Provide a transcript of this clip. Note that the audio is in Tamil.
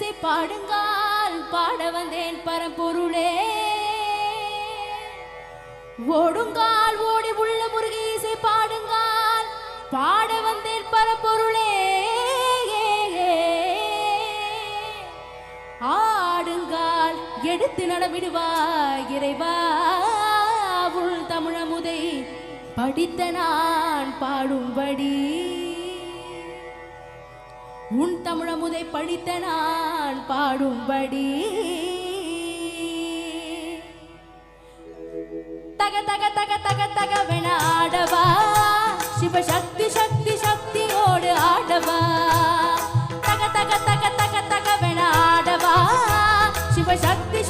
இசை பாடுங்கால் பாட வந்தேன் பரம்பொருளே. ஓடுங்கால் ஓடி உள்ள முருகி இசை பாடுங்கால் பாட வந்தேன் பரம்பொருளே. ஆடுங்கால் எடுத்து நடவிடுவாய் இறைவா. உள் தமிழமுதை படித்த நான் பாடும்படி. உன் தமிழமுதை படித்த நான் பாடும்படி. தக தக தக தக தகவென ஆடவா. சிவசக்தி சக்தி சக்தியோடு ஆடவா. தக தக தக தக தகவென ஆடவா. சிவசக்தி